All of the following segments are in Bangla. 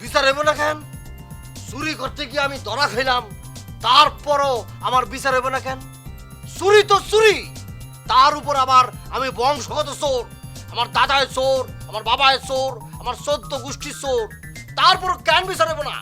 বিচার হইব না কেন? চুরি করতে গিয়ে আমি ধরা খাইলাম, তারপরও আমার বিচার হইব না কেন? চুরি তো চুরি, তার উপর আবার আমি বংশগত চোর, আমার দাদায় চোর, আমার বাবায় চোর, আমার চোদ্দ গোষ্ঠীর চোর তারপর কেন বিচার না?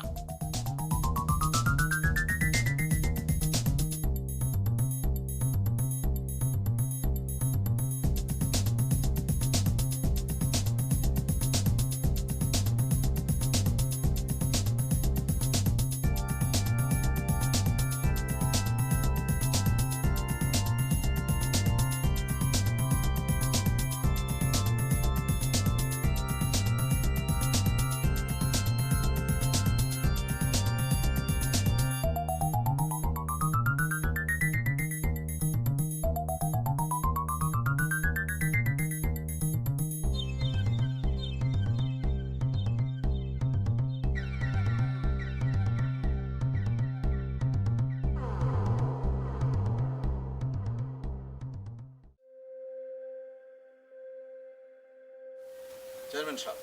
চেয়ারম্যান সাহেব।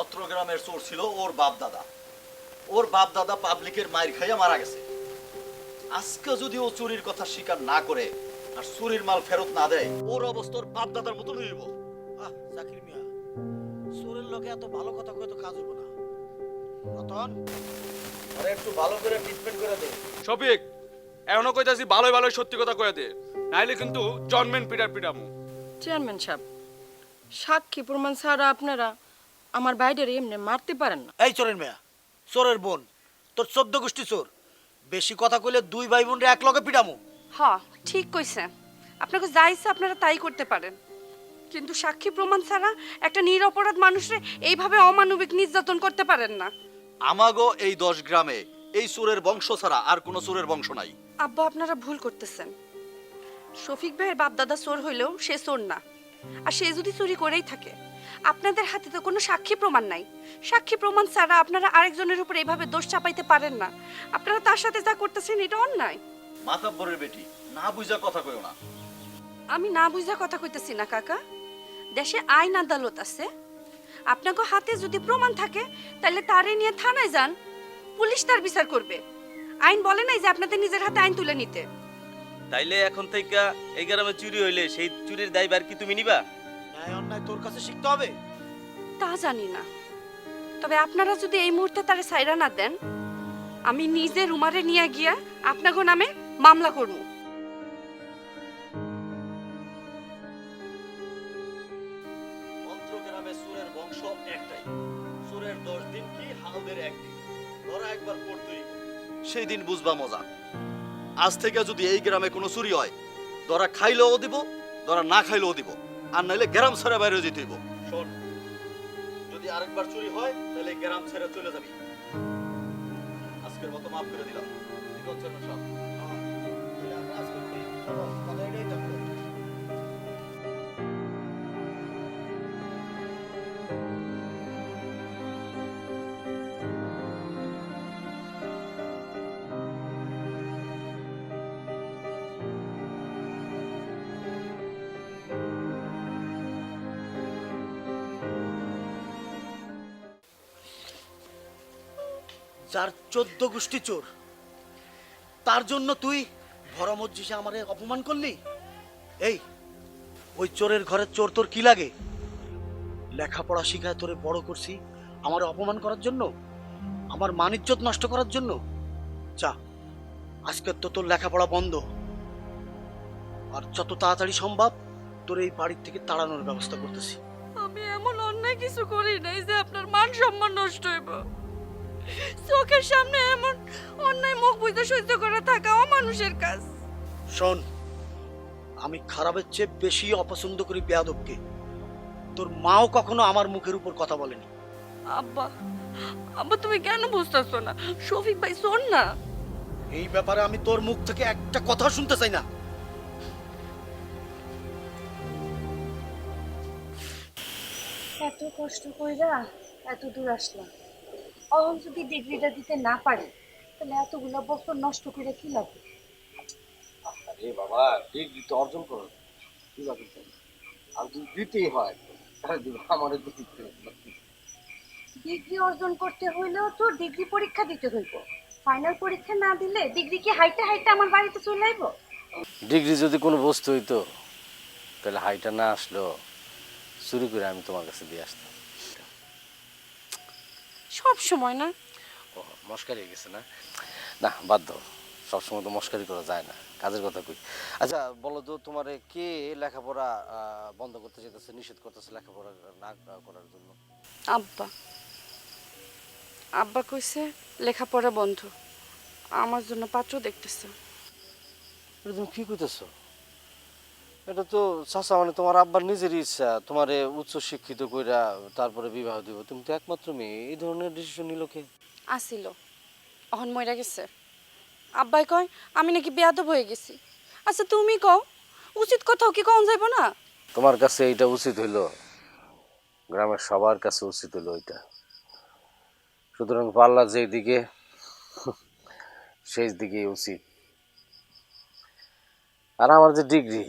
অত্র গ্রামের চোর ছিল ওর বাপ দাদা। ওর বাপ দাদা পাবলিকের মায়ের খাইয়া মারা গেছে। আজকে যদি ও চুরির কথা স্বীকার না করে আর চুরির মাল ফেরত না দেয় ওর অবস্থা ওর বাপ দাদার মতো হইব। আহ জাকির মিয়া সোরের লোকে এত ভালো কথা কয়ে তো কাজ হইব না। রতন আরে একটু ভালো করে ট্রিটমেন্ট করে দে। শফিক এখনও কইতাছি ভালোই ভালোই সত্যি কথা কয়ে দে। নাইলে কিন্তু জন্মেন পিটার পিটামু। চেয়ারম্যান সাহেব সাক্ষী প্রমাণ ছাড়া আপনারা আমার বাইরের এমনি মারতে পারেন না। এই চোরের মেয়া চোরের বোন তোর চোদ্দ গোষ্ঠী চোর। বেশি কথা কইলে দুই ভাই বোন এক লগে পিটামু। হ ঠিক কইছে আপনাকে যা ইচ্ছা আপনারা তাই করতে পারেন। কিন্তু সাক্ষী প্রমাণ ছাড়া একটা নিরপরাধ মানুষরে এইভাবে অমানবিক নির্যাতন করতে পারেন না। আমাগো এই দশ গ্রামে এই চোরের বংশ ছাড়া আর কোনো চোরের বংশ নাই। আব্বা আপনারা ভুল করতেছেন। শফিক ভাইয়ের বাপদাদা চোর হইলেও সে চোর না। আর সে যদি চুরি করেই থাকে আপনাদের হাতে তো কোনো সাক্ষী প্রমাণ নাই। সাক্ষী প্রমাণ ছাড়া আপনারা আরেকজনের উপর এইভাবে দোষ চাপাইতে পারেন না। আপনারা তার সাথে যা করতেছেন এটা অন্যায়। মাতাব্বরের বেটি না বুঝা কথা কইও না। আমি না বুঝা কথা কইতেছি না কাকা। দেশে আইন আদালত আছে। আপনাকে হাতে যদি প্রমাণ থাকে তাহলে তারে নিয়ে থানায় যান। পুলিশ তার বিচার করবে। আইন বলে নাই যে আপনাদের নিজের হাতে আইন তুলে নিতে। তাইলে এখন থেকে এই গ্রামে চুরি হইলে সেই চুরির দায়ভার কি তুমি নিবা? ন্যায় অন্যায় তোর কাছে শিখতে হবে। তা জানি না। তবে আপনারা যদি এই মুহূর্তে তারে সাইরা না দেন আমি নিজে রুমারে নিয়ে গিয়া আপনাকে নামে মামলা করব। অত্র গ্রামে চোরের বংশ একটাই। চোরের দশ দিন কি হালদের একদিন? ধরা একবার পড়তই। সেই দিন বুঝবা মজা। আজ থেকে যদি এই গ্রামে কোনো চুরি হয় ধরা খাইলেও দিব ধরা না খাইলেও দিব আর নাইলে গ্রাম ছেড়ে বাইরে যেতে হইব। শোন যদি আরেকবার চুরি হয় তাহলে গ্রাম ছেড়ে চলে যাবি। আজকের মতো মাফ করে দিলাম। ঠিক আছে যার চোদ্দ গোষ্ঠী চোর। তার জন্য তুই ভরা মজ্জিসে আমারে অপমান করলি? এই, ওই চোরের ঘরের চোর তোর কি লাগে? লেখাপড়া শিখায় তোরে বড় করছি, আমার অপমান করার জন্য? আমার মানিজ্যত নষ্ট করার জন্য? যা, আজকে তো তোর লেখাপড়া বন্ধ। আর যত তাড়াতাড়ি সম্ভব তোর এই বাড়ির থেকে তাড়ানোর ব্যবস্থা করতেছি। আমি এমন অন্যায় কিছু করি নাই যে আপনার মান সম্মান নষ্ট হইব। চোখের সামনে এমন অন্যায় মুখ বুঝতে সহ্য করা থাকা অমানুষের কাজ। শোন আমি খারাপের চেয়ে বেশি অপছন্দ করি বেয়াদবকে। তোর মাও কখনো আমার মুখের উপর কথা বলেনি। আব্বা আব্বা তুমি কেন বুঝতেছো না? শফিক ভাই শোন না। এই ব্যাপারে আমি তোর মুখ থেকে একটা কথা শুনতে চাই না। এত কষ্ট কইরা এত দূর আসলাম। অহন যদি ডিগ্রিটা দিতে না পারি তাহলে এতগুলো বছর নষ্ট করে কি লাগবে আরে বাবা ডিগ্রি তো অর্জন করো। কি লাগে আর যদি দিতেই হয় তাহলে আমার দিতে ডিগ্রি অর্জন করতে হইলেও তো ডিগ্রি পরীক্ষা দিতে হইব। ফাইনাল পরীক্ষা না দিলে ডিগ্রি কি হাইটে হাইটে আমার বাড়িতে চলে আইব? ডিগ্রি যদি কোনো বস্তু হইতো তাহলে হাইটা না আসলো চুরি করে আমি তোমার কাছে দিয়ে আসতাম। সব সময় না? ও মস্কারি হয়ে গেছে না? না বাদ দাও। সবসময় তো মস্কারি করা যায় না। কাজের কথা কই। আচ্ছা বলো তো তোমার কে লেখাপড়া আহ, বন্ধ করতে চাইতেছে নিষেধ করতেছে লেখাপড়া না করার জন্য? আব্বা। আব্বা কইছে লেখাপড়া বন্ধ। আমার জন্য পাত্র দেখতেছে। এটা তুমি কি কইতেছো? এটা তো চাচা মানে তোমার আব্বার নিজের ইচ্ছা তোমারে উচ্চ শিক্ষিত কইরা তারপরে বিবাহ দিব। তুমি তো একমাত্র মেয়ে এই ধরনের ডিসিশন নিল কে? আসিল। অহন মইরা গেছে। আব্বাই কয় আমি নাকি বেয়াদব হয়ে গেছি। আচ্ছা তুমি কও উচিত কথাও কি কম যাইব না? তোমার কাছে এইটা উচিত হইল গ্রামের সবার কাছে উচিত হইল এটা সুতরাং পাল্লা যেই দিকে সেই দিকেই উচিত। আর আমার যে ডিগ্রি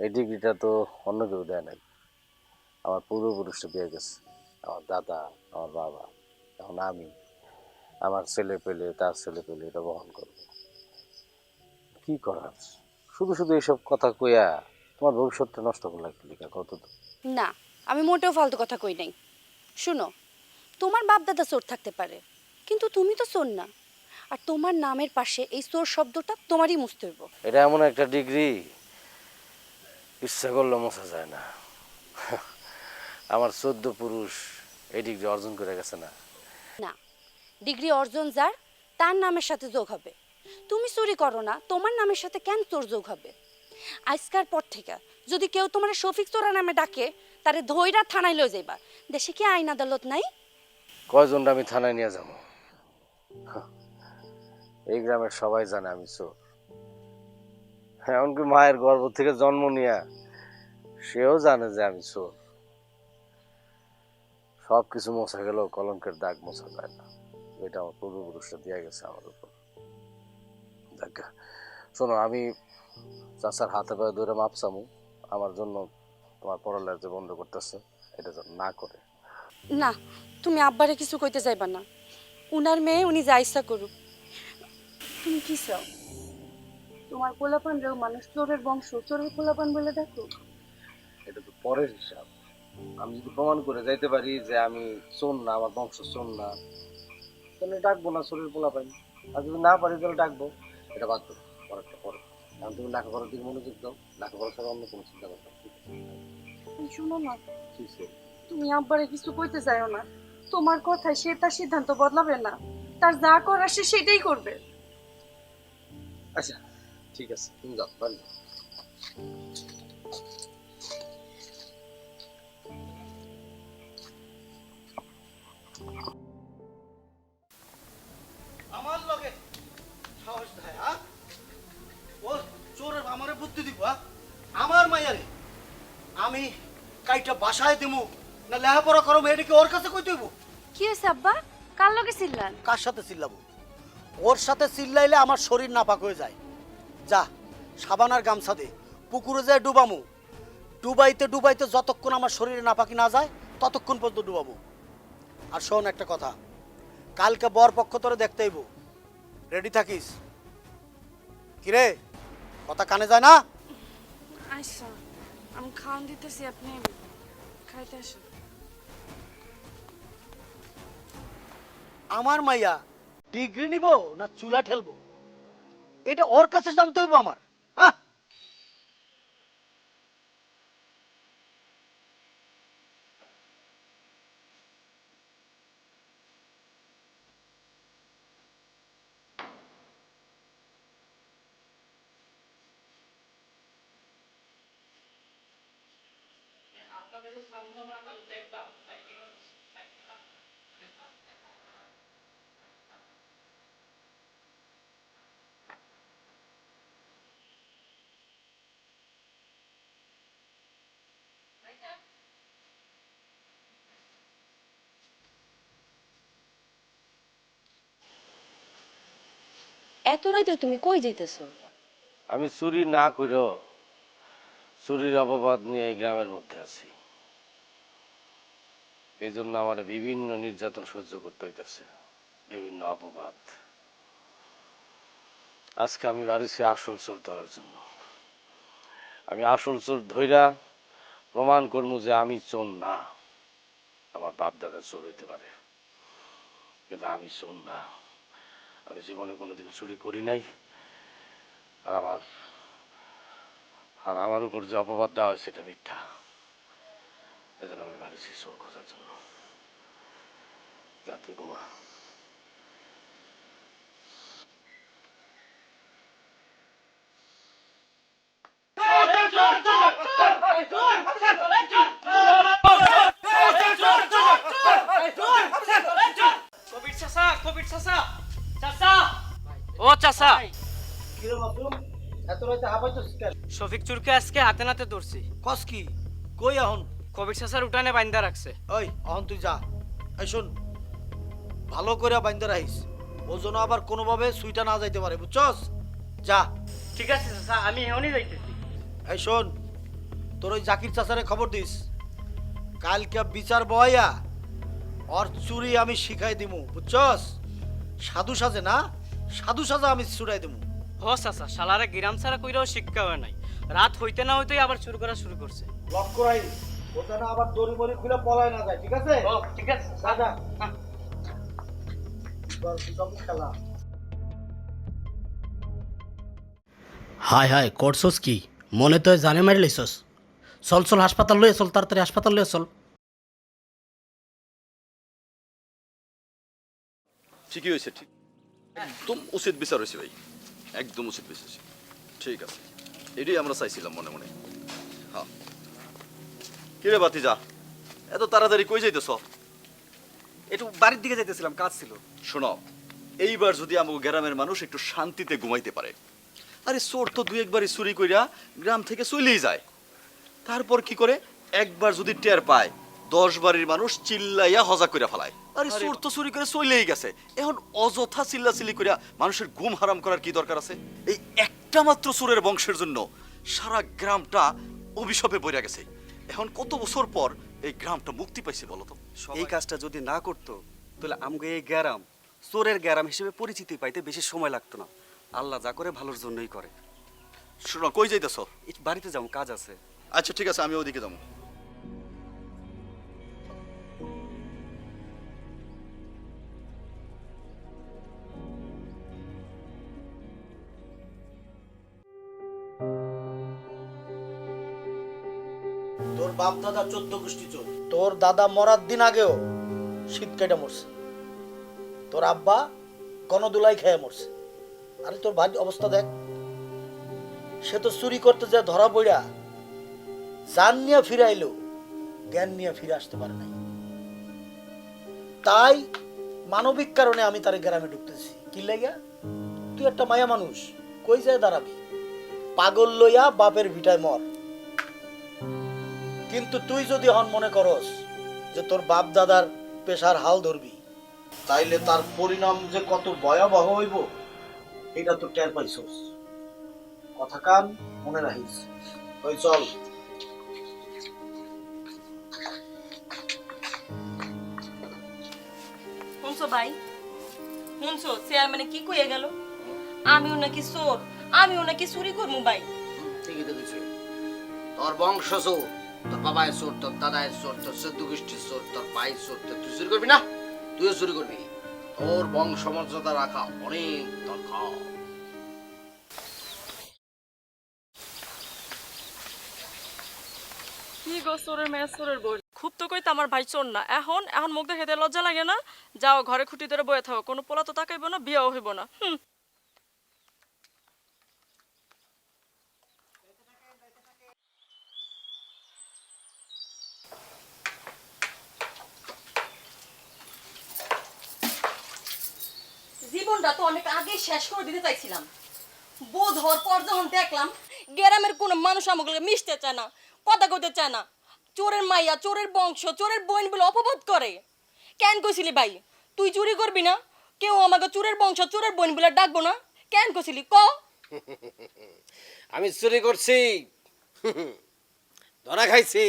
এই ডিগ্রিটা তো অন্য কেউ দেয় নাই। আমার পূর্বপুরুষটা দিয়ে গেছে। আমার দাদা আমার বাবা এখন আমি। আমার ছেলে পেলে তার ছেলে পেলে এটা বহন করব। কি করার? শুধু শুধু এইসব কথা কইয়া তোমার ভবিষ্যৎটা নষ্ট করলে লিখা কত তো না আমি মোটেও ফালতু কথা কই নাই। শুনো তোমার বাপ দাদা চোর থাকতে পারে কিন্তু তুমি তো চোর না। আর তোমার নামের পাশে এই চোর শব্দটা তোমারই মুছতে হইব এটা এমন একটা ডিগ্রি ইচ্ছা করলে মোছা যায় না। আমার চোদ্দ পুরুষ এই ডিগ্রি অর্জন করে গেছে না। না ডিগ্রি অর্জন যার তার নামের সাথে যোগ হবে। তুমি চুরি করো না তোমার নামের সাথে কেন তোর যোগ হবে? আজকার পর থেকে যদি কেউ তোমার শফিক চোরা নামে ডাকে তারে ধৈরা থানায় লয়ে যাইবা। দেশে কি আইন আদালত নাই? কয়জনটা আমি থানায় নিয়ে যাব? এই গ্রামের সবাই জানে আমি চোর। এমনকি মায়ের গর্ভ থেকে জন্ম নিয়া সেও জানে যে আমি চোর। সব কিছু মোছা গেলেও কলঙ্কের দাগ মোছা যায় না। এটা আমার পূর্বপুরুষরা দিয়ে গেছে আমার উপর। শোনো, আমি চাচার হাতে পায়ে ধরে মাপসামু আমার জন্য তোমার পড়ালেখা যে বন্ধ করতেছে। এটা যেন না করে। না, তুমি আব্বারে কিছু কইতে যাইবা না। উনার মেয়ে, উনি যা ইচ্ছা করুক। তুমি কি চাও? তোমার পোলাপান রেও মানুষ চোরের বংশ? চোরের পোলাপান বলে দেখো। এটা তো পরের হিসাব। আমি যদি প্রমাণ করে যাইতে পারি যে আমি চোর না আমার বংশ চোর না তাহলে ডাকবো না শরীর পোলা পাই আর যদি না পারি তাহলে ডাকবো। এটা বাদ দেবো পরেরটা পরে কারণ তুমি লেখাপড়ার দিকে মনোযোগ দাও লেখাপড়া ছাড়া অন্য কোনো চিন্তা করতে শুনো না তুমি আব্বারে কিছু কইতে যাও না। তোমার কথায় সে তার সিদ্ধান্ত বদলাবে না। তার যা করার সে সেটাই করবে। আচ্ছা ঠিক আছে তুমি যাও বাড়ি আমার লগে সাহস দেয় হ্যাঁ ও চোরের আমারে বুদ্ধি দিব? আমার আমি কাইটা বাসায় দিমু না লেহাপড়া করো মেয়েটাকে ওর কাছে কই দিব কি হয়েছে আব্বা? কার লগে চিল্লান? কার সাথে চিল্লাবো? ওর সাথে চিল্লাইলে আমার শরীর নাপাক হয়ে যায়। যা সাবানার গামছা দে পুকুরে যায় ডুবামু। ডুবাইতে ডুবাইতে যতক্ষণ আমার শরীরে নাপাকি না যায় ততক্ষণ পর্যন্ত ডুবাবো। আর শোন একটা কথা কালকে বর পক্ষ তোরে দেখতে আইবো। রেডি থাকিস? কিরে কথা কানে যায় না? আচ্ছা আমি খাওয়ান দিতেছি আপনি খাইতে আসেন। আমার মাইয়া ডিগ্রি নিব না চুলা ঠেলবো? এটা ওর কাছে জানতে হইব আমার হ্যাঁ Gracias. এত রাতে তুমি কই যাইতেছো? আমি চুরি না করেও চুরির অপবাদ নিয়ে এই গ্রামের মধ্যে আছি। এই জন্য আমার বিভিন্ন নির্যাতন সহ্য করতে হইতেছে, বিভিন্ন অপবাদ। আজকে আমি বাড়িছি আসল চোর ধরার জন্য। আমি আসল চোর ধইরা প্রমাণ করব যে আমি চোর না। আমার বাপ দাদা চোর হইতে পারে, কিন্তু আমি চোর না। আমি জীবনে কোনোদিন চুরি করি নাই। আর আমার আর আমার উপর যে অপবাদ দেওয়া হয় সেটা মিথ্যা। এজন্য আমি বাড়িছি চোর খোঁজার জন্য। যাতে চাচা কবির চাচা চাচা। ও চাচা। শফিক চুরকে আজকে হাতে নাতে ধরছি। কস কি? কই এখন? কবির চাচার উঠানে বাইন্দা রাখছে। ওই এখন তুই যা। এই শোন ভালো করে বাইন্দা রাখিস। ও যেন আবার কোনোভাবে সুইটা না যাইতে পারে বুঝছস? যা। ঠিক আছে চাচা আমি এখনই যাইতেছি। এই শোন তোর ওই জাকির চাচারে খবর দিস। কালকে বিচার বয়া ওর চুরি আমি শিখাই দিমু বুঝছস? সাধু সাজে না? সাধু সাজা আমি ছুড়াই দিমু হ চাচা শালারে গিরাম ছাড়া কইরাও শিক্ষা হয় নাই। রাত হইতে না হইতেই আবার শুরু করা শুরু করছে। লক্ষ্য রাখিস ওটা না আবার দড়ি মরি খুলে পলায় না যায় ঠিক আছে? ঠিক আছে খেলা। হাই হাই করছস কি? মনে তো জানে মারি লাইছস। চল চল হাসপাতাল লয়ে চল তাড়াতাড়ি হাসপাতাল লয়ে চল। ঠিকই হয়েছে ঠিক। একদম উচিত বিচার হয়েছে ভাই। একদম উচিত বিচার হয়েছে। ঠিক আছে। এটাই আমরা চাইছিলাম মনে মনে। হ্যাঁ। কিরে বাতি যা এত তাড়াতাড়ি কই যাইতেছ? একটু বাড়ির দিকে যাইতেছিলাম কাজ ছিল। শোনো এইবার যদি আমাকে গ্রামের মানুষ একটু শান্তিতে ঘুমাইতে পারে। আরে চোর তো দুই একবারই চুরি কইরা গ্রাম থেকে চলেই যায়। তারপর কি করে? একবার যদি টের পায় দশ বাড়ির মানুষ চিল্লাইয়া হজা কইরা ফেলায়। আরে চোর তো চুরি করে চলেই গেছে। এখন অযথা চিল্লা চিল্লি কইরা মানুষের ঘুম হারাম করার কি দরকার আছে? এই একটা মাত্র চোরের বংশের জন্য সারা গ্রামটা অভিশাপে পড়ে গেছে। এখন কত বছর পর এই গ্রামটা মুক্তি পাইছে বলতো এই কাজটা যদি না করতো তাহলে আমাকে এই গ্যারাম চোরের গ্যারাম হিসেবে পরিচিতি পাইতে বেশি সময় লাগতো না। আল্লাহ যা করে ভালোর জন্যই করে। শোনো কই যাইতেছ? এই বাড়িতে যাও কাজ আছে। আচ্ছা ঠিক আছে আমি ওদিকে যাব। বাপ দাদা চোদ্দ গোষ্ঠী চোর। তোর দাদা মরার দিন আগেও শীত কেটে মরছে। তোর আব্বা গণদুলাই খেয়ে মরছে। আরে তোর ভাই অবস্থা দেখ। সে তো চুরি করতে যা ধরা পড়া জান নিয়ে ফিরাইলো, জ্ঞান নিয়ে ফিরে আসতে পারে নাই। তাই মানবিক কারণে আমি তার গ্রামে ঢুকতেছি। কি লাইগা? তুই একটা মায়া মানুষ, কই যায় দাঁড়াবি? পাগল লইয়া বাপের ভিটায় মর। কিন্তু তুই যদি হন মনে করস যে তোর বাপ দাদার পেশার হাল ধরবি তাইলে তার পরিণাম যে কত ভয়াবহ হইব এটা তো টের পাইছস। কথা কান মনে রাখিস। ওই চল। শুনছো ভাই? শুনছো? চেয়ারম্যানে কি কইয়া গেল? আমিও নাকি চোর আমিও নাকি চুরি করব ভাই? ঠিকই তো দিছে তোর বংশ চোর তোর বাবায় চোর, তোর দাদায় চোর, তোর গোষ্ঠীর চোর, তোর ভাই চোর, তোর তুই চুরি করবি না? তুইও চুরি করবি। তোর বংশ মর্যাদা রাখা অনেক দরকার। কি মেয়ে খুব তো কইতে আমার ভাই চোর না। এখন এখন মুখ দেখাইতে লজ্জা লাগে না? যাও, ঘরে খুঁটি ধরে বয়ে থাকো। কোনো পোলা তো তাকাইবো না, বিয়েও হইব না। হুম। জীবনটা তো অনেক আগেই শেষ করে দিতে চাইছিলাম। বোধ হওয়ার পর যখন দেখলাম গ্রামের কোনো মানুষ আমাকে মিশতে চায় না কথা কইতে চায় না। চোরের মাইয়া চোরের বংশ চোরের বোন বলে অপবাদ করে। কেন কইছিলি ভাই? তুই চুরি করবি না? কেউ আমাকে চোরের বংশ চোরের বোন বলে ডাকবো না? কেন কছিলি ক? আমি চুরি করছি। ধরা খাইছি।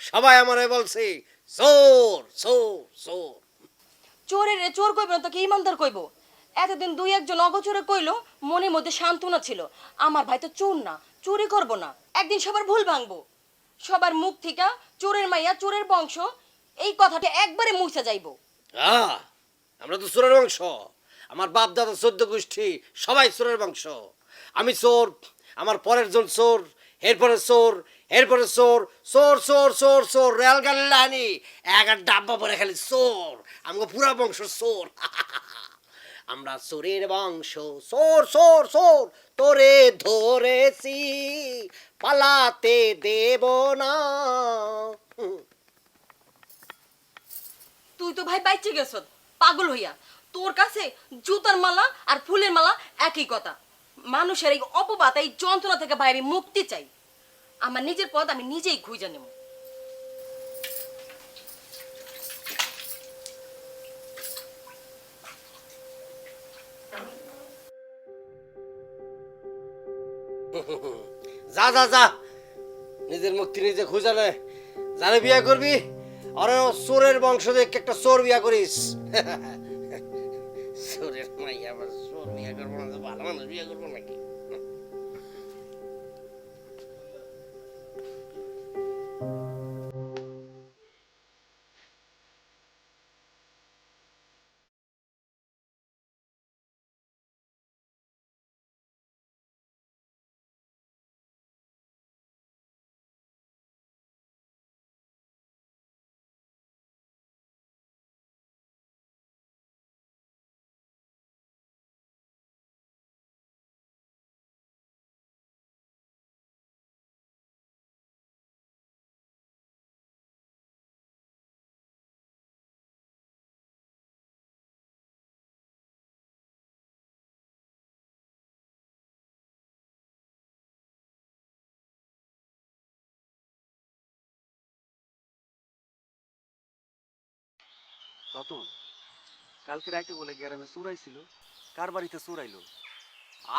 সবাই আমারে বলছে চোর চোর চোর। চোরের চোর কইব না তোকে ইমানদার কইব। এতদিন দুই একজন অগচরে কইলো মনের মধ্যে সান্ত্বনা ছিল। আমার ভাই তো চোর না চুরি করব না। একদিন সবার ভুল ভাঙবো। সবার মুখ থেকে চোরের মাইয়া চোরের বংশ এই কথাটা একবারে মুছে যাইবো। আহ, আমরা তো চোরের বংশ। আমার বাপ দাদা চোদ্দ গোষ্ঠী সবাই চোরের বংশ। আমি চোর আমার পরের জন চোর এরপরে চোর এরপরে চোর চোর চোর চোর চোর রেল গাড়ি লানি এক আর ডাব্বা পরে খালি চোর আমাকে পুরা বংশ চোর। আমরা চোরের বংশ, সোর সোর চোর তোরে ধরেছি, পালাতে দেব না। তুই তো ভাই বাইচে গেছ, পাগল হইয়া। তোর কাছে জুতার মালা আর ফুলের মালা একই কথা। মানুষের এই অপবাদ, এই যন্ত্রণা থেকে আমি মুক্তি চাই। আমার নিজের পথ আমি নিজেই খুঁজে নেব। যা যা। নিজের মুক্তি নিজে খুঁজা নে। জানে বিয়া করবি? আর চোরের বংশ দেখে একটা চোর বিয়া করিস? চোরের মাই আবার চোর বিয়া করব না ভালো মানুষ বিয়া করব নাকি? রতন কালকে রাইতে বলে গ্রামে চুরাইছিল কার বাড়িতে চুরাইলো?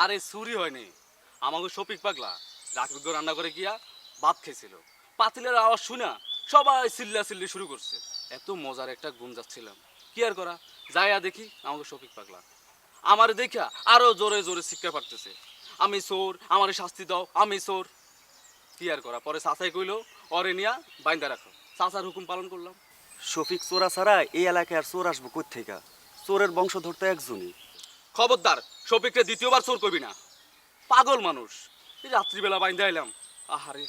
আরে চুরি হয়নি। আমাকে শফিক পাগলা রাতবিজ্ঞ রান্না করে গিয়া ভাত খেয়েছিল। পাতিলের আওয়াজ শুনা সবাই চিল্লা চিল্লি শুরু করছে। এত মজার একটা গুণ যাচ্ছিলাম। কি আর করা? যাইয়া দেখি আমাকে শফিক পাগলা। আমার দেখা আরও জোরে জোরে শিক্ষা পারতেছে আমি চোর, আমার শাস্তি দাও, আমি চোর। কি আর করা? পরে চাচাই কইলো, অরে নিয়া, বাইন্দা রাখো। চাচার হুকুম পালন করলাম। শফিক চোরা ছাড়া এই এলাকায় আর চোর আসব কোথেকা চোরের বংশ ধরতে একজনই। খবরদার শফিককে দ্বিতীয়বার চোর করবি না। পাগল মানুষ। এই রাত্রিবেলা বাইন্দা এলাম। আহারে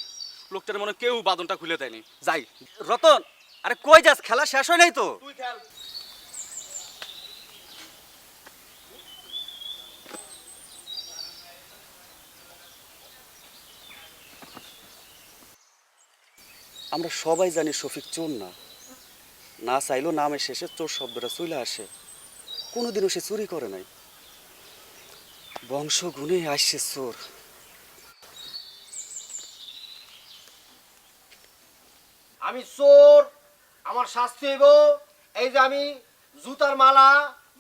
লোকটার মনে কেউ বাদনটা খুলে দেয়নি। যাই। রতন আরে কই যাস? খেলা শেষ হয় নাই তো? তুই খেল। আমরা সবাই জানি শফিক চোর না না চাইলেও নামের শেষে চোর শব্দটা চলে আসে। কোনোদিনও সে চুরি করে নাই। বংশ গুণে আসছে চোর। আমি চোর, আমার শাস্তি হইব। এই যে আমি জুতার মালা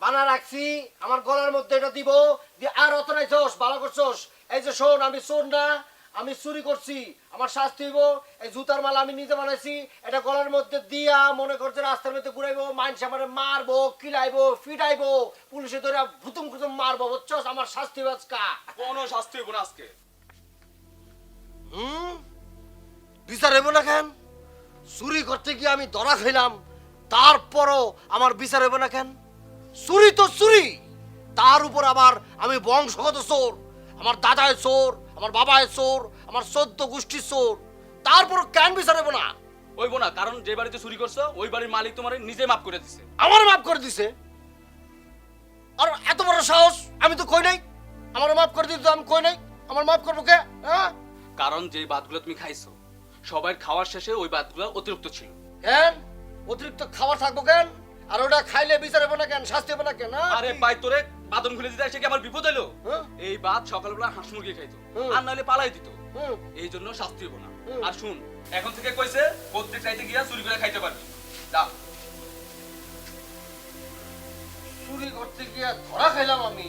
বানা রাখছি, আমার গলার মধ্যে এটা দিব। দিয়ে আর অত নাই চোস ভালো করছোস। এই যে শোন, আমি চোর না আমি চুরি করছি আমার শাস্তি হইব এই জুতার মালা আমি নিজে বানাইছি এটা গলার মধ্যে দিয়া মনে করছে রাস্তার মধ্যে ঘুরাইবো মাইনস আমার মারবো কিলাইবো ফিটাইবো পুলিশে ধরে ভুতুম খুতুম মারবো বুঝছস আমার শাস্তি হইব আজকা। কোনো শাস্তি হইব না আজকে। হুম? বিচার হইব না কেন? চুরি করতে গিয়ে আমি ধরা খাইলাম তারপরও আমার বিচার হইব না কেন? চুরি তো চুরি তার উপর আবার আমি বংশগত চোর। আমার দাদায় চোর আমার বাবায় চোর আমার সদ্য গোষ্ঠী চোর। তারপর কেন বিচার হইব না? হইব না কারণ যে বাড়িতে চুরি করছ ওই বাড়ির মালিক তোমার নিজে মাফ করে দিছে। আমার মাফ করে দিছে? আর এত বড় সাহস আমি তো কই নাই? আমার মাফ করে দিতে আমি কই নাই? আমার মাফ করব কে? হ্যাঁ? কারণ যে ভাতগুলো তুমি খাইছো সবাই খাওয়ার শেষে ওই ভাতগুলো অতিরিক্ত ছিল। কেন? অতিরিক্ত খাবার থাকব কেন? আর ওটা খাইলে বিচার হব না কেন? শাস্তি হব না কেন? হ্যাঁ? আরে পাই তোরে বাদন খুলে দিতে এসে কি আমার বিপদ হলো? হ্যাঁ? এই ভাত সকালবেলা হাঁস মুরগি খাইতো। আর নাহলে পালাই দিত। এই জন্য শাস্তি হব না। আর শুন এখন থেকে কইছে প্রত্যেক রাইতে গিয়া চুরি করে খাইতে পারবি। যা চুরি করতে গিয়ে ধরা খাইলাম আমি।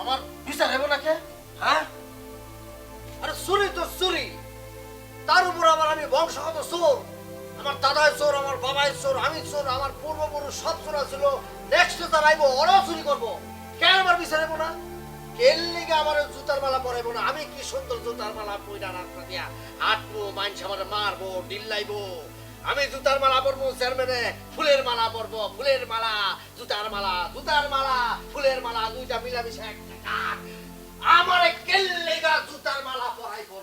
আমার বিচার হইব না কে? হ্যাঁ? আরে চুরি তো চুরি। তার উপর আবার আমি বংশগত চোর। আমার দাদাই চোর আমার বাবাই চোর আমি চোর আমার পূর্বপুরুষ সব চোর ছিল নেক্সট যারা আইবো, ওরাও চুরি করব। কেন আমার বিচার হইব না? কেন লিগে আমার জুতার মালা পরাইবো না। আমি কি সুন্দর জুতার মালা পইরা রাখা দিয়া হাঁটবো মাইনস আমার মারবো, ডিল্লাইবো। আমি জুতার মালা পরবো চেয়ারম্যানে ফুলের মালা পরবো, ফুলের মালা, জুতার মালা জুতার মালা, ফুলের মালা, দুইটা মিলামিশা কাঠ আমার কেল্লেগা জুতার মালা পরাইবো।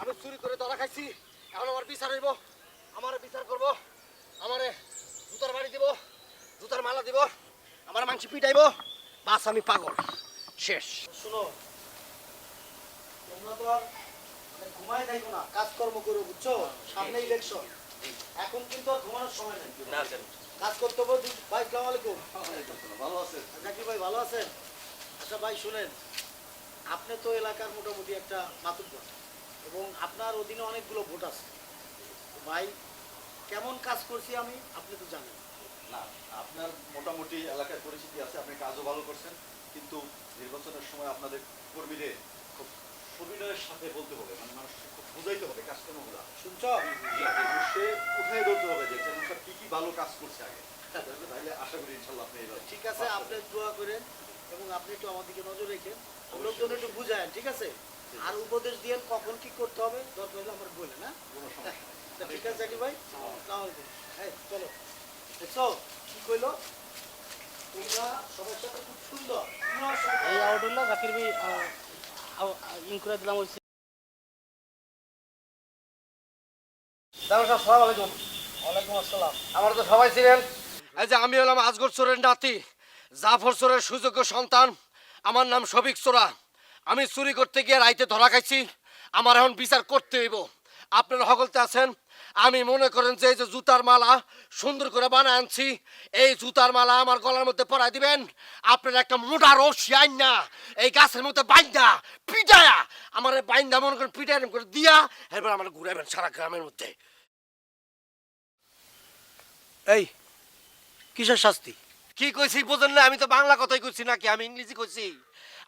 আমি চুরি করে ধরা খাইছি। এখন আমার বিচার হইব। আমার বিচার করব। আমারে জুতার বাড়ি দিব জুতার মালা দিব আমার মাংস পিটাইব বাস আমি পাগল। শেষ। শুনো তোমরা তো আর মানে ঘুমায় থাকো না কাজকর্ম করো বুঝছ? সামনে ইলেকশন এখন কিন্তু আর ঘুমানোর সময় নেই। না স্যার। কাজ করতে হবে ভাই সালাম আলাইকুম। ভালো আছেন? জাকির ভাই ভালো আছেন? আচ্ছা ভাই শুনেন আপনি তো এলাকার মোটামুটি একটা মাতুব্বর। এবং আপনার অধীনে অনেকগুলো ভোট আছে। ভাই কেমন কাজ করছি আমি আপনি তো জানেন। না আপনার মোটামুটি এলাকার পরিস্থিতি আছে আপনি কাজও ভালো করছেন কিন্তু নির্বাচনের সময় আপনাদের কর্মীদের খুব সুবিনয়ের সাথে বলতে হবে মানে মানুষকে খুব বুঝাইতে হবে কাজকর্মগুলো। শুনছ? সে উঠাই ধরতে হবে যে সাহেব কি কি ভালো কাজ করছে আগে। তাহলে আশা করি ইনশাল্লাহ আপনি এবার ঠিক আছে আপনি দোয়া করেন এবং আপনি একটু আমাদেরকে নজর রেখেন। লোকজন একটু বুঝায়েন ঠিক আছে? আর উপদেশ দিয়েন কখন কি করতে হবে দরকার হলে আমার বললেন হ্যাঁ? কোনো সমস্যা ঠিক আছে জাকির ভাই? আসসালামু চলো। দেখছ কি কইলো? তোমরা সবার সাথে খুব সুন্দর। এই আউটডোরটা জাকির ভাই ইন দিলাম ওই সালাম আলাইকুম। ওয়ালাইকুম আসসালাম। আমার তো সবাই ছিলেন। এই যে আমি হলাম আজগর চোরের নাতি জাফর চোরের সুযোগ্য সন্তান। আমার নাম শফিক চোরা। আমি চুরি করতে গিয়ে রাইতে ধরা খাইছি। আমার এখন বিচার করতে হইব। আপনারা হকলতে আছেন। আমি মনে করেন যে এই যে জুতার মালা সুন্দর করে বানায় আনছি এই জুতার মালা আমার গলার মধ্যে পরাই দিবেন। আপনার একটা মোটা রশি আইন না এই গাছের মধ্যে বাইন্দা পিটায়া আমার বাইন্দা মনে করেন পিটায় করে দিয়া এরপর আমার ঘুরাবেন সারা গ্রামের মধ্যে। এই কিসের শাস্তি? কি কইছি বুঝেন না আমি তো বাংলা কথাই কইছি নাকি আমি ইংরেজি কইছি।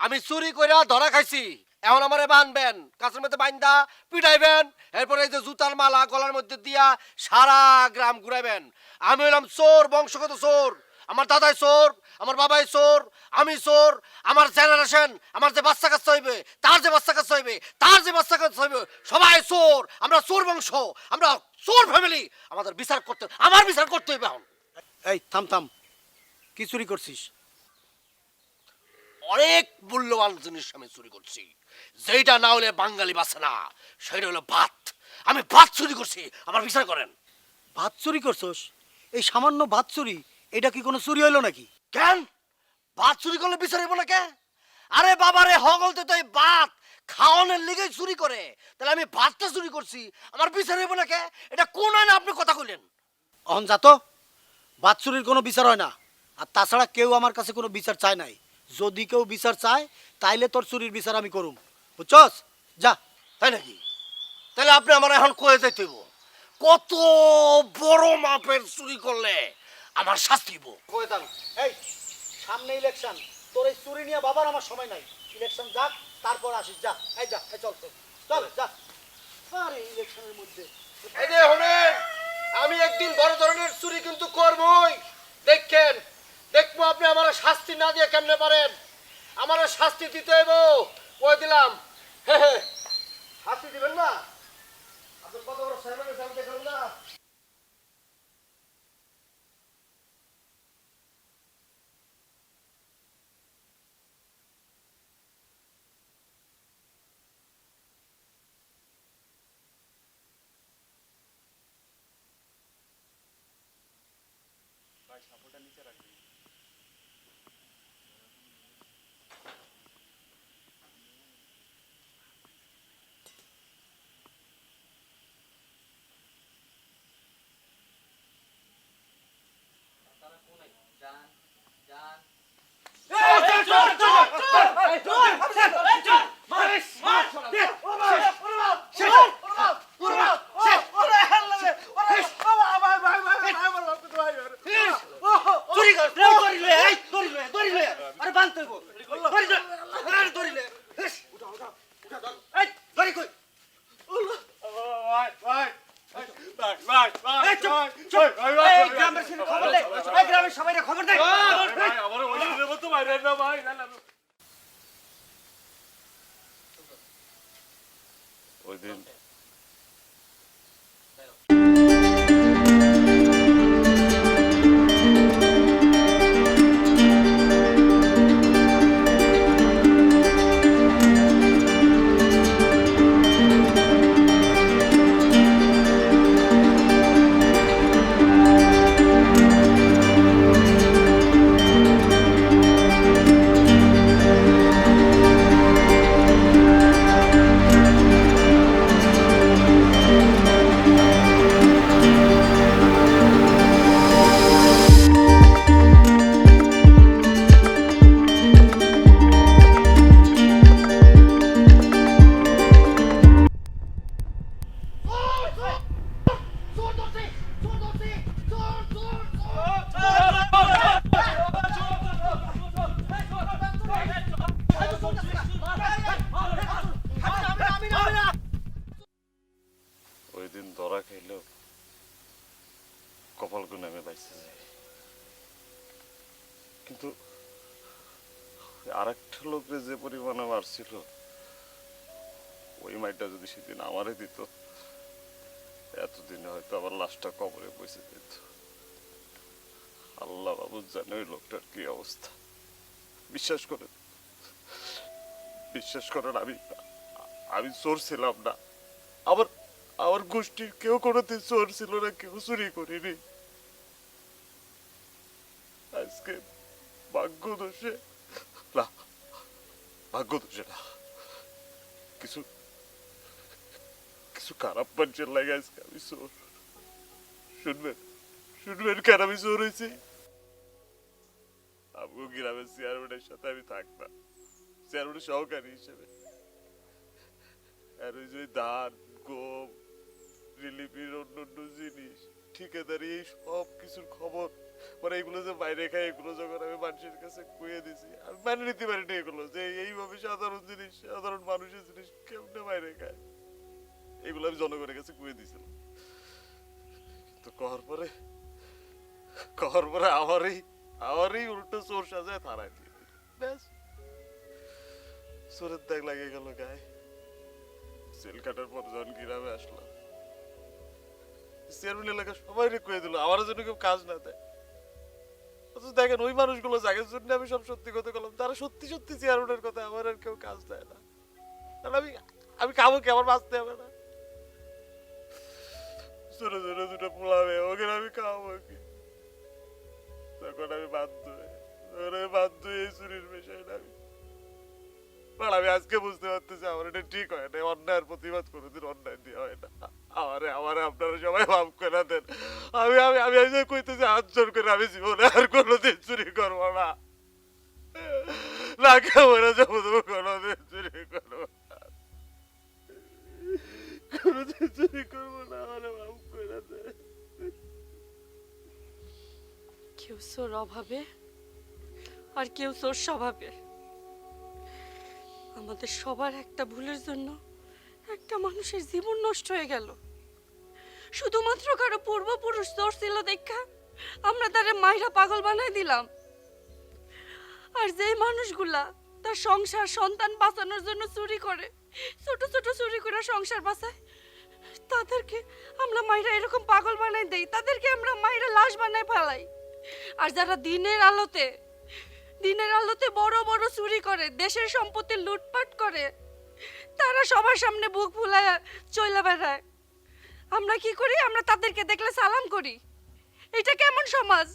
আমি চুরি কইরা ধরা খাইছি। এখন আমারে বানবেন কাছের মধ্যে বাইন্দা পিটাইবেন এরপরে এই যে জুতার মালা গলার মধ্যে দিয়া সারা গ্রাম ঘুরাইবেন। আমি হলাম চোর বংশগত চোর। আমার দাদাই চোর আমার বাবাই চোর আমি চোর আমার জেনারেশন আমার যে বাচ্চা কাচ্চা হইবে তার যে বাচ্চা কাচ্চা হইবে তার যে বাচ্চা কাচ্চা হইবে সবাই চোর আমরা চোর বংশ আমরা চোর ফ্যামিলি আমাদের বিচার করতে আমার বিচার করতে হইবে এখন। এই থাম থাম কি চুরি করছিস? অনেক মূল্যবান জিনিস আমি চুরি করছি। যেটা না হলে বাঙালি বাঁচে না সেটা হলো ভাত। আমি ভাত চুরি করছি আমার বিচার করেন। ভাত চুরি করছস? এই সামান্য ভাত চুরি এটা কি কোনো চুরি হইল নাকি? কেন? ভাত চুরি করলে বিচার হইব না কে? আরে বাবা রে হগলতে তো এই ভাত খাওয়ানোর লিগে চুরি করে। তাহলে আমি ভাতটা চুরি করছি আমার বিচার হইব না কে? এটা কোন আইনে আপনি কথা কইলেন? অহন যাতো ভাত চুরির কোনো বিচার হয় না। আর তাছাড়া কেউ আমার কাছে কোনো বিচার চায় নাই। যদি কেউ বিচার চায় তাইলে তোর চুরির বিচার আমি করুম। বুঝছস? যা তাই নাকি? তাহলে আপনি আমার এখন কয়ে যাইতে হইব। কত বড় মাপের চুরি করলে আমার শাস্তি হইব। কয়ে দাও। এই সামনে ইলেকশন তোর এই চুরি নিয়ে বাবার আমার সময় নাই। ইলেকশন যাক তারপর আসিস। যা এই যা এই চল চল চল যা। আরে ইলেকশনের মধ্যে। এই যে শোনেন আমি একদিন বড় ধরনের চুরি কিন্তু করবই। দেখেন দেখব আপনি আমার শাস্তি না দিয়ে কেমনে পারেন? আমার শাস্তি দিতে হইব। কই দিলাম। শাস্তি দিবেন না? আপনি কত বড় সাহেবের সামনে না? খবর দে। এই গ্রামের সবাই খবর দে। ওই দিন লোকরে যে পরিমাণে মারছিল, ওই মাইটা যদি সেদিন আমারে দিত, এতদিনে হয়তো আমার লাশটা কবরে বসে যেত আল্লাহ বাবু জানে ওই লোকটার কি অবস্থা। বিশ্বাস করেন বিশ্বাস করেন, আমি আমি চোর ছিলাম না। আবার আমার গোষ্ঠীর কেউ কোনোদিন চোর ছিল না, কেউ চুরি করিনি। আজকে ভাগ্য দোষে ভাগ্য দোষে না কিছু কিছু খারাপ মানুষের লাগে আজকে আমি চোর শুনবেন শুনবেন কেন আমি চোর হয়েছি আমগো গ্রামের চেয়ারম্যানের সাথে আমি থাকতাম চেয়ারম্যানের সহকারী হিসেবে আর ওই যে ধান গম রিলিফের অন্য অন্য জিনিস ঠিকাদারি এই সব কিছুর খবর মানে এগুলো যে বাইরে খাই এগুলো যখন আমি মানুষের কাছে কুয়ে দিছি মানে নিতে পারি এগুলো, যে এইভাবে সাধারণ জিনিস, সাধারণ মানুষের জিনিস কেমনে বাইরে খায়। এগুলো আমি জনগণের কাছে কুয়ে দিয়েছিলাম কিন্তু পরে পরে আমারই আমারই উল্টো চোর সাজায় দিয়ে ব্যাস। চোরের দাগ লাগে গেল গায়ে। সেল কাটার পর যখন গ্রামে আসলাম, চেয়ারম্যান এলাকা সবাই কয়ে দিল, আমার জন্য কেউ কাজ না দেয়। দেখেন ওই মানুষগুলো যাদের জন্য আমি সব সত্যি কথা বললাম, তারা সত্যি সত্যি চেয়ারম্যানের কথা আমার আর কেউ কাজ দেয় না। তাহলে আমি আমি খাব কি? আমার বাঁচতে হবে না। ছোট ছোট দুটো পোলাবে ওকে আমি খাওয়াবো কি? তখন আমি বাধ্য হয়ে বাধ্য হয়ে চুরির বিষয়টা আমি আর আমি আজকে বুঝতে পারতেছি আমার এটা ঠিক হয় না, অন্যায়ের প্রতিবাদ কোনোদিন অন্যায় দিয়ে হয় না। আমারে আমারে আপনারা সবাই মাফ করে দেন। আমি আমি আমি এই যে কইতেছি করে আমি জীবনে আর কোনোদিন চুরি করব না। যাব তবু কোনোদিন চুরি করব কেউ অভাবে আর কেউ স্বভাবে। আমাদের সবার একটা ভুলের জন্য একটা মানুষের জীবন নষ্ট হয়ে গেল। শুধুমাত্র কারও পূর্বপুরুষ সোর ছিল দেখা। আমরা তারে মাইরা পাগল বানাই দিলাম। আর যেই মানুষগুলা তার সংসার সন্তান বাঁচানোর জন্য চুরি করে, ছোট ছোট চুরি করে সংসার বাঁচায়, তাদেরকে আমরা মাইরা এরকম পাগল বানাই দেই, তাদেরকে আমরা মাইরা লাশ বানাই ফেলাই। আর যারা দিনের আলোতে দিনের আলোতে বড় বড় চুরি করে, দেশের সম্পত্তি লুটপাট করে, তারা সবার সামনে বুক ফুলায় চইলা বেড়ায়। আমরা কি করি? আমরা তাদেরকে দেখলে সালাম করি। এটা কেমন সমাজ?